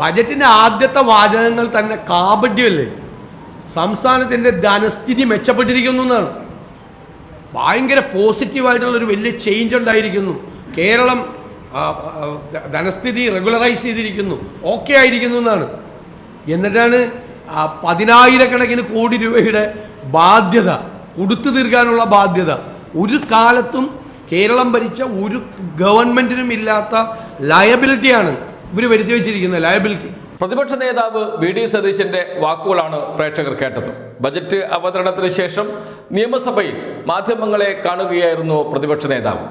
ബജറ്റിന്റെ ആദ്യത്തെ വാചകങ്ങൾ തന്നെ കാപട്യമല്ലേ സംസ്ഥാനത്തിന്റെ ധനസ്ഥിതി മെച്ചപ്പെട്ടിരിക്കുന്നു എന്നാണ്. ഭയങ്കര പോസിറ്റീവായിട്ടുള്ള ഒരു വലിയ ചേഞ്ച് ഉണ്ടായിരിക്കുന്നു. കേരളം ധനസ്ഥിതി റെഗുലറൈസ് ചെയ്തിരിക്കുന്നു. ഓക്കെ ആയിരിക്കുന്നു എന്നാണ്. എന്നിട്ടാണ് പതിനായിരക്കണക്കിന് കോടി രൂപയുടെ ബാധ്യത കൊടുത്തു തീർക്കാനുള്ള ബാധ്യത. ഒരു കാലത്തും കേരളം ഭരിച്ച ഒരു ഗവൺമെന്റിനും ഇല്ലാത്ത ലയബിലിറ്റിയാണ് ഇവർ വരുത്തി വെച്ചിരിക്കുന്ന ലയബിലിറ്റി പ്രതിപക്ഷ നേതാവ് വി ഡി സതീശന്റെ വാക്കുകളാണ് പ്രേക്ഷകർ കേട്ടത്. ബജറ്റ് അവതരണത്തിന് ശേഷം നിയമസഭയിൽ മാധ്യമങ്ങളെ കാണുകയായിരുന്നു പ്രതിപക്ഷ നേതാവ്.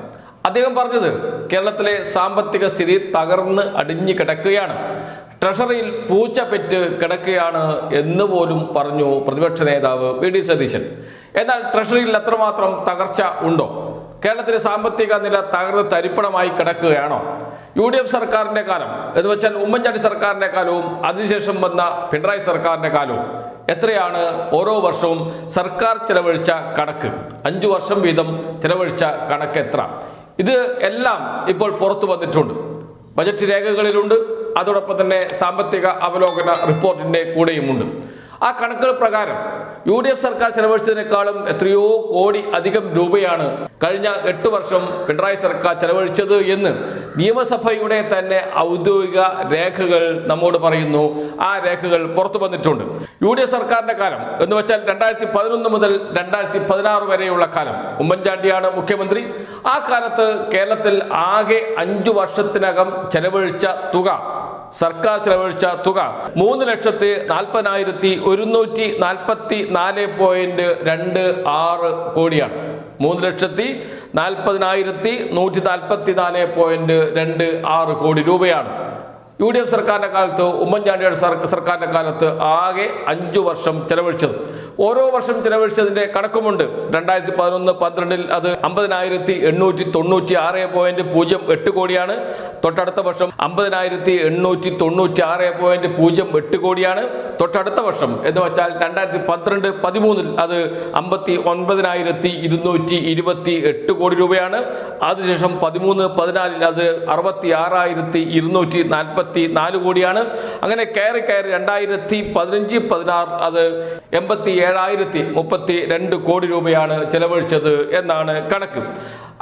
അദ്ദേഹം പറഞ്ഞത് കേരളത്തിലെ സാമ്പത്തിക സ്ഥിതി തകർന്ന് അടിഞ്ഞു കിടക്കുകയാണ്. ട്രഷറിയിൽ പൂച്ച പെറ്റ് കിടക്കുകയാണ് എന്ന് പോലും പറഞ്ഞു പ്രതിപക്ഷ നേതാവ് വി ഡി സതീശൻ. എന്നാൽ ട്രഷറിയിൽ എത്രമാത്രം തകർച്ച ഉണ്ടോ? കേരളത്തിലെ സാമ്പത്തിക നില തകർന്ന് തരിപ്പണമായി കിടക്കുകയാണോ? യു ഡി എഫ് സർക്കാരിന്റെ കാലം എന്ന് വെച്ചാൽ ഉമ്മൻചാണ്ടി സർക്കാരിന്റെ കാലവും അതിനുശേഷം വന്ന പിണറായി സർക്കാരിന്റെ കാലവും എത്രയാണ് ഓരോ വർഷവും സർക്കാർ ചെലവഴിച്ച കണക്ക്? അഞ്ചു വർഷം വീതം ചെലവഴിച്ച കണക്ക് എത്ര? ഇത് എല്ലാം ഇപ്പോൾ പുറത്തു വന്നിട്ടുണ്ട്. ബജറ്റ് രേഖകളിലുണ്ട്. അതോടൊപ്പം തന്നെ സാമ്പത്തിക അവലോകന റിപ്പോർട്ടിന്റെ കൂടെയുമുണ്ട്. ആ കണക്കുകൾ പ്രകാരം യു ഡി എഫ് സർക്കാർ ചെലവഴിച്ചതിനേക്കാളും എത്രയോ കോടി അധികം രൂപയാണ് കഴിഞ്ഞ എട്ട് വർഷം പിണറായി സർക്കാർ ചെലവഴിച്ചത് എന്ന് നിയമസഭയുടെ തന്നെ ഔദ്യോഗിക രേഖകൾ നമ്മോട് പറയുന്നു. ആ രേഖകൾ പുറത്തു വന്നിട്ടുണ്ട്. യു ഡി എഫ് സർക്കാരിന്റെ കാലം എന്ന് വെച്ചാൽ രണ്ടായിരത്തി പതിനൊന്ന് മുതൽ രണ്ടായിരത്തി പതിനാറ് വരെയുള്ള കാലം. ഉമ്മൻചാണ്ടിയാണ് മുഖ്യമന്ത്രി. ആ കാലത്ത് കേരളത്തിൽ ആകെ അഞ്ചു വർഷത്തിനകം ചെലവഴിച്ച തുക സർക്കാർ ചെലവഴിച്ച തുക മൂന്ന് ലക്ഷത്തി നാൽപ്പതിനായിരത്തി ഒരുന്നൂറ്റി നാൽപ്പത്തി നാല് പോയിന്റ് രണ്ട് ആറ് കോടിയാണ്. മൂന്ന് ലക്ഷത്തി നാൽപ്പതിനായിരത്തി നൂറ്റി നാൽപ്പത്തി നാല് പോയിന്റ് രണ്ട് ആറ് കോടി രൂപയാണ്. യു ഡി എഫ് സർക്കാരിന്റെ കാലത്ത് ഉമ്മൻചാണ്ടിയുടെ സർ- സർക്കാരിന്റെ കാലത്ത് ആകെ അഞ്ചു വർഷം ചെലവഴിച്ചത്. ഓരോ വർഷം ചെലവഴിച്ചതിന്റെ കണക്കുമുണ്ട്. രണ്ടായിരത്തി പതിനൊന്ന് പന്ത്രണ്ടിൽ അത് അമ്പതിനായിരത്തി എണ്ണൂറ്റി തൊണ്ണൂറ്റി ആറ് പോയിന്റ് പൂജ്യം എട്ട് കോടിയാണ്. തൊട്ടടുത്ത വർഷം അമ്പതിനായിരത്തി എണ്ണൂറ്റി തൊണ്ണൂറ്റി ആറ് പോയിന്റ് പൂജ്യം എട്ട് കോടിയാണ്. തൊട്ടടുത്ത വർഷം എന്ന് വെച്ചാൽ രണ്ടായിരത്തി പന്ത്രണ്ട് പതിമൂന്നിൽ അത് അമ്പത്തി ഒൻപതിനായിരത്തി ഇരുന്നൂറ്റി ഇരുപത്തി എട്ട് കോടി രൂപയാണ്. അതിനുശേഷം പതിമൂന്ന് പതിനാലിൽ അത് അറുപത്തി ആറായിരത്തി ഇരുന്നൂറ്റി നാൽപ്പത്തി നാല് കോടിയാണ്. അങ്ങനെ കയറി കയറി രണ്ടായിരത്തി പതിനഞ്ച് പതിനാറ് അത് എൺപത്തി ഏഴായിരത്തി മുപ്പത്തി രണ്ട് കോടി രൂപയാണ് ചെലവഴിച്ചത് എന്നാണ് കണക്ക്.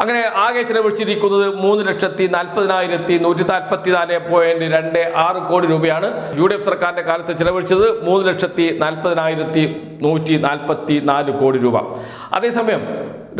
അങ്ങനെ ആകെ ചെലവഴിച്ചിരിക്കുന്നത് മൂന്ന് ലക്ഷത്തി നാൽപ്പതിനായിരത്തി നൂറ്റി നാൽപ്പത്തി നാല് പോയിന്റ് രണ്ട് ആറ് കോടി രൂപയാണ്. യു ഡി എഫ് സർക്കാരിന്റെ കാലത്ത് ചെലവഴിച്ചത് മൂന്ന് ലക്ഷത്തി നാൽപ്പതിനായിരത്തി നൂറ്റി നാൽപ്പത്തി നാല് കോടി രൂപ. അതേസമയം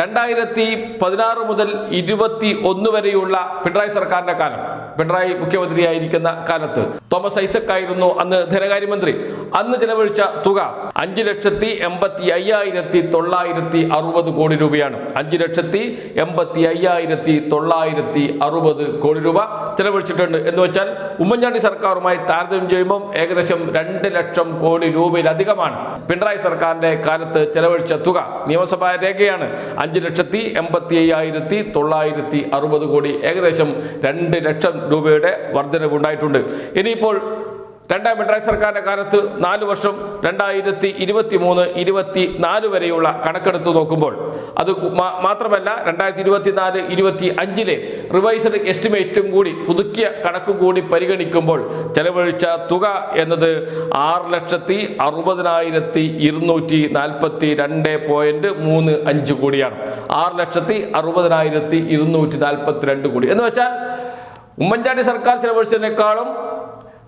രണ്ടായിരത്തി പതിനാറ് മുതൽ ഇരുപത്തി ഒന്ന് വരെയുള്ള പിണറായി സർക്കാരിന്റെ കാലം പിണറായി മുഖ്യമന്ത്രിയായിരിക്കുന്ന കാലത്ത്. തോമസ് ഐസക് ആയിരുന്നു അന്ന് ധനകാര്യമന്ത്രി. അന്ന് ചെലവഴിച്ച തുക അഞ്ച് ലക്ഷത്തി എൺപത്തി അയ്യായിരത്തി തൊള്ളായിരത്തി അറുപത് കോടി രൂപയാണ്. അഞ്ച് ലക്ഷത്തി എൺപത്തി അയ്യായിരത്തി തൊള്ളായിരത്തി അറുപത് കോടി രൂപ. ചെലവഴിച്ചിട്ടുണ്ട്. എന്ന് വെച്ചാൽ ഉമ്മൻചാണ്ടി സർക്കാരുമായി താരതമ്യം ചെയ്യുമ്പോൾ ഏകദേശം രണ്ട് ലക്ഷം കോടി രൂപയിലധികമാണ് പിണറായി സർക്കാരിന്റെ കാലത്ത് ചെലവഴിച്ച തുക. നിയമസഭാ രേഖയാണ് അഞ്ച് ലക്ഷത്തി എൺപത്തി അയ്യായിരത്തി തൊള്ളായിരത്തി അറുപത് കോടി. ഏകദേശം രണ്ട് ലക്ഷം രൂപയുടെ വർധനവ് ഉണ്ടായിട്ടുണ്ട് ഇനിയിപ്പോൾ രണ്ടാം പിണറായി സർക്കാരിന്റെ കാലത്ത് നാല് വർഷം രണ്ടായിരത്തി ഇരുപത്തി മൂന്ന് ഇരുപത്തി നാല് വരെയുള്ള കണക്കെടുത്ത് നോക്കുമ്പോൾ അത് മാത്രമല്ല രണ്ടായിരത്തി ഇരുപത്തി നാല് ഇരുപത്തി അഞ്ചിലെ റിവൈസ്ഡ് എസ്റ്റിമേറ്റും കൂടി പുതുക്കിയ കണക്കും കൂടി പരിഗണിക്കുമ്പോൾ ചെലവഴിച്ച തുക എന്നത് ആറ് ലക്ഷത്തി അറുപതിനായിരത്തി ഇരുന്നൂറ്റി നാൽപ്പത്തി രണ്ട് പോയിന്റ് മൂന്ന് അഞ്ച് കോടിയാണ്. ആറ് ലക്ഷത്തി അറുപതിനായിരത്തി ഇരുന്നൂറ്റി നാൽപ്പത്തി രണ്ട് കോടി. എന്ന് വെച്ചാൽ ഉമ്മൻചാണ്ടി സർക്കാർ ചെലവഴിച്ചതിനേക്കാളും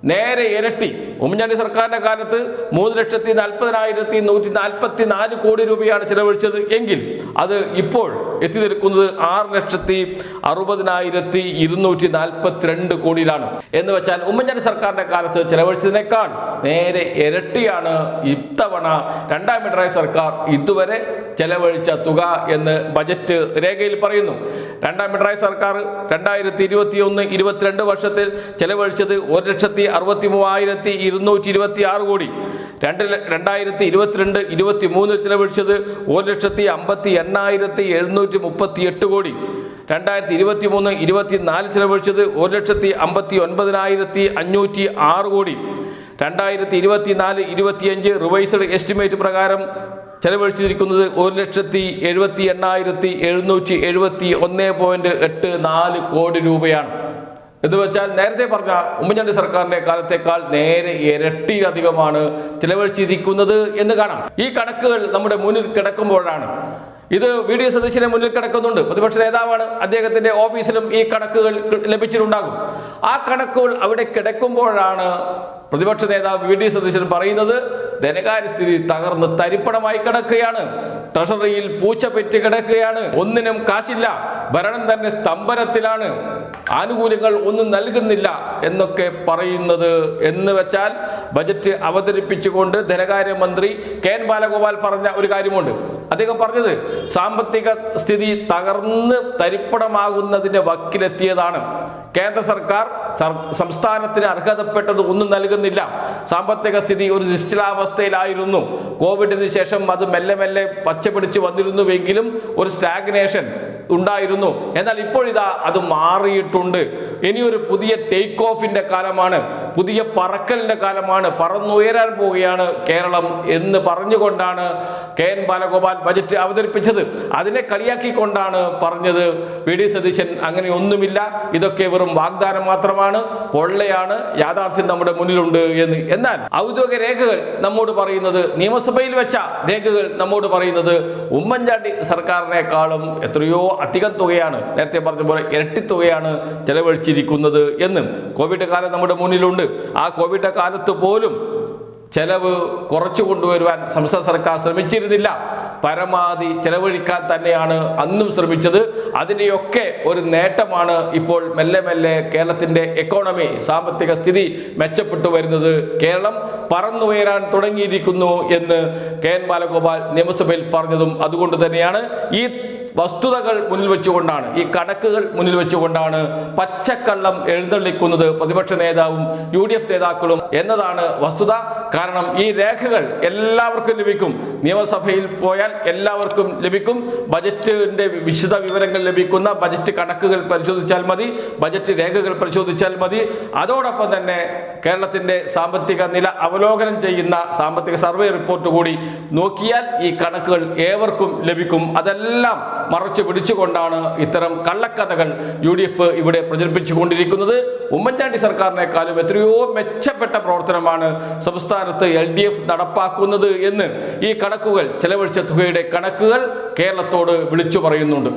നേരെ ഇരട്ടി. ഉമ്മൻചാണ്ടി സർക്കാരിന്റെ കാലത്ത് മൂന്ന് ലക്ഷത്തി നാൽപ്പതിനായിരത്തി നൂറ്റി നാൽപ്പത്തി നാല് കോടി രൂപയാണ് ചിലവഴിച്ചത് എങ്കിൽ അത് ഇപ്പോൾ എത്തി നിൽക്കുന്നത് ആറ് ലക്ഷത്തി അറുപതിനായിരത്തി ഇരുന്നൂറ്റി നാൽപ്പത്തിരണ്ട് കോടിയിലാണ്. എന്ന് വെച്ചാൽ ഉമ്മൻചാണ്ടി സർക്കാരിന്റെ കാലത്ത് ചിലവഴിച്ചതിനേക്കാൾ നേരെ ഇരട്ടിയാണ് ഇത്തവണ രണ്ടാം പിണറായി സർക്കാർ ഇതുവരെ ചെലവഴിച്ച തുക എന്ന് ബജറ്റ് രേഖയിൽ പറയുന്നു. രണ്ടാം പിണറായി സർക്കാർ രണ്ടായിരത്തി ഇരുപത്തി ഒന്ന് ഇരുപത്തിരണ്ട് വർഷത്തിൽ ചെലവഴിച്ചത് ഒരു ലക്ഷത്തി അറുപത്തി മൂവായിരത്തി ഇരുന്നൂറ്റി ഇരുപത്തി ആറ് കോടി. രണ്ട് രണ്ടായിരത്തി ഇരുപത്തിരണ്ട് ഇരുപത്തി മൂന്നിൽ ചിലവഴിച്ചത് ഒരു ലക്ഷത്തി അമ്പത്തി എണ്ണായിരത്തി എഴുന്നൂറ്റി മുപ്പത്തി എട്ട് കോടി. രണ്ടായിരത്തി ഇരുപത്തി മൂന്ന് ഇരുപത്തി നാല് ചിലവഴിച്ചത് ഒരു ലക്ഷത്തി അമ്പത്തി ഒൻപതിനായിരത്തി അഞ്ഞൂറ്റി ആറ് കോടി. രണ്ടായിരത്തി ഇരുപത്തി നാല് ഇരുപത്തിയഞ്ച് റിവൈസ്ഡ് എസ്റ്റിമേറ്റ് പ്രകാരം ചെലവഴിച്ചിരിക്കുന്നത് ഒരു ലക്ഷത്തി എഴുപത്തി എണ്ണായിരത്തി എഴുന്നൂറ്റി എഴുപത്തി ഒന്ന് പോയിന്റ് എട്ട് നാല് കോടി രൂപയാണ്. എന്ന് വെച്ചാൽ നേരത്തെ പറഞ്ഞ ഉമ്മൻചാണ്ടി സർക്കാരിന്റെ കാലത്തേക്കാൾ നേരെ ഇരട്ടിയിലധികമാണ് ചിലവഴിച്ചിരിക്കുന്നത് എന്ന് കാണാം. ഈ കണക്കുകൾ നമ്മുടെ മുന്നിൽ കിടക്കുമ്പോഴാണ്. ഇത് വി ഡി സതീശനെ മുന്നിൽ കിടക്കുന്നുണ്ട്. പ്രതിപക്ഷ നേതാവാണ് അദ്ദേഹത്തിന്റെ ഓഫീസിലും ഈ കണക്കുകൾ ലഭിച്ചിട്ടുണ്ടാകും. ആ കണക്കുകൾ അവിടെ കിടക്കുമ്പോഴാണ് പ്രതിപക്ഷ നേതാവ് വി ഡി സതീശൻ പറയുന്നത് ധനകാര്യസ്ഥിതി തകർന്ന് തരിപ്പണമായി കിടക്കുകയാണ്. ട്രഷറിയിൽ പൂച്ച പെറ്റ് കിടക്കുകയാണ്. ഒന്നിനും കാശില്ല. ഭരണം തന്നെ സ്തംഭനത്തിലാണ്. ആനുകൂല്യങ്ങൾ ഒന്നും നൽകുന്നില്ല എന്നൊക്കെ പറയുന്നത് എന്ന് വെച്ചാൽ ബജറ്റ് അവതരിപ്പിച്ചുകൊണ്ട് ധനകാര്യമന്ത്രി കെ എൻ ബാലഗോപാൽ പറഞ്ഞ ഒരു കാര്യമുണ്ട്. അദ്ദേഹം പറഞ്ഞത് സാമ്പത്തിക സ്ഥിതി തകർന്ന് തരിപ്പണമാകുന്നതിന്റെ വക്കിലെത്തിയതാണ്. കേന്ദ്ര സർക്കാർ സംസ്ഥാനത്തിന് അർഹതപ്പെട്ടത് ഒന്നും നൽകുന്നില്ല. സാമ്പത്തിക സ്ഥിതി ഒരു നിശ്ചലാവസ്ഥയിലായിരുന്നു. കോവിഡിന് ശേഷം അത് മെല്ലെ മെല്ലെ പച്ചപിടിച്ച് വന്നിരുന്നുവെങ്കിലും ഒരു സ്റ്റാഗ്നേഷൻ ഉണ്ടായിരുന്നു. എന്നാൽ ഇപ്പോഴിതാ അത് മാറിയിട്ടുണ്ട്. ഇനിയൊരു പുതിയ ടേക്ക് ഓഫിന്റെ കാലമാണ്. പുതിയ പറക്കലിന്റെ കാലമാണ്. പറന്നുയരാൻ പോവുകയാണ് കേരളം എന്ന് പറഞ്ഞുകൊണ്ടാണ് കെ എൻ ബാലഗോപാൽ ബജറ്റ് അവതരിപ്പിച്ചത്. അതിനെ കളിയാക്കിക്കൊണ്ടാണ് പറഞ്ഞത്. വി. ഡി. സതീശൻ അങ്ങനെ ഒന്നുമില്ല. ഇതൊക്കെ വെറും വാഗ്ദാനം മാത്രമാണ്. പൊള്ളയാണ്. യാഥാർത്ഥ്യം നമ്മുടെ മുന്നിലുണ്ട് എന്ന്. എന്നാൽ ഔദ്യോഗിക രേഖകൾ നമ്മോട് പറയുന്നത് നിയമസഭയിൽ വെച്ച രേഖകൾ നമ്മോട് പറയുന്നത് ഉമ്മൻചാണ്ടി സർക്കാരിനേക്കാളും എത്രയോ അധികം തുകയാണ്. നേരത്തെ പറഞ്ഞ പോലെ ഇരട്ടി തുകയാണ് ചെലവഴിച്ചിരിക്കുന്നത് എന്ന് കോവിഡ് കാലം നമ്മുടെ മുന്നിലുണ്ട്. ആ കോവിഡ് കാലത്ത് പോലും ചെലവ് കുറച്ചു കൊണ്ടുവരുവാൻ സംസ്ഥാന സർക്കാർ ശ്രമിച്ചിരുന്നില്ല. പരമാവധി ചെലവഴിക്കാൻ തന്നെയാണ് അന്നും ശ്രമിച്ചത്. അതിന്റെയൊക്കെ ഒരു നേട്ടമാണ് ഇപ്പോൾ മെല്ലെ മെല്ലെ കേരളത്തിന്റെ എക്കോണമി സാമ്പത്തിക സ്ഥിതി മെച്ചപ്പെട്ടു വരുന്നത് കേരളം പറന്നുയരാൻ തുടങ്ങിയിരിക്കുന്നു എന്ന് കെ എൻ ബാലഗോപാൽ നിയമസഭയിൽ പറഞ്ഞതും അതുകൊണ്ട് തന്നെയാണ്. ഈ വസ്തുതകൾ മുന്നിൽ വെച്ചുകൊണ്ടാണ് ഈ കണക്കുകൾ മുന്നിൽ വെച്ചുകൊണ്ടാണ് പച്ചക്കള്ളം എഴുന്നള്ളിക്കുന്നത് പ്രതിപക്ഷ നേതാവും യു ഡി എഫ് നേതാക്കളും എന്നതാണ് വസ്തുത. കാരണം ഈ രേഖകൾ എല്ലാവർക്കും ലഭിക്കും. നിയമസഭയിൽ പോയാൽ എല്ലാവർക്കും ലഭിക്കും. ബജറ്റിന്റെ വിശദ വിവരങ്ങൾ ലഭിക്കുന്ന ബജറ്റ് കണക്കുകൾ പരിശോധിച്ചാൽ മതി ബജറ്റ് രേഖകൾ പരിശോധിച്ചാൽ മതി. അതോടൊപ്പം തന്നെ കേരളത്തിന്റെ സാമ്പത്തിക നില അവലോകനം ചെയ്യുന്ന സാമ്പത്തിക സർവേ റിപ്പോർട്ട് കൂടി നോക്കിയാൽ ഈ കണക്കുകൾ ഏവർക്കും ലഭിക്കും. അതെല്ലാം മറച്ചു പിടിച്ചുകൊണ്ടാണ് ഇത്തരം കള്ളക്കഥകൾ യു ഡി എഫ് ഇവിടെ പ്രചരിപ്പിച്ചുകൊണ്ടിരിക്കുന്നത്. ഉമ്മൻചാണ്ടി സർക്കാരിനേക്കാളും എത്രയോ മെച്ചപ്പെട്ട പ്രവർത്തനമാണ് സംസ്ഥാനത്ത് എൽ ഡി എഫ് നടപ്പാക്കുന്നത് എന്ന് ഈ കണക്കുകൾ ചെലവഴിച്ച തുകയുടെ കണക്കുകൾ കേരളത്തോട് വിളിച്ചു പറയുന്നുണ്ട്.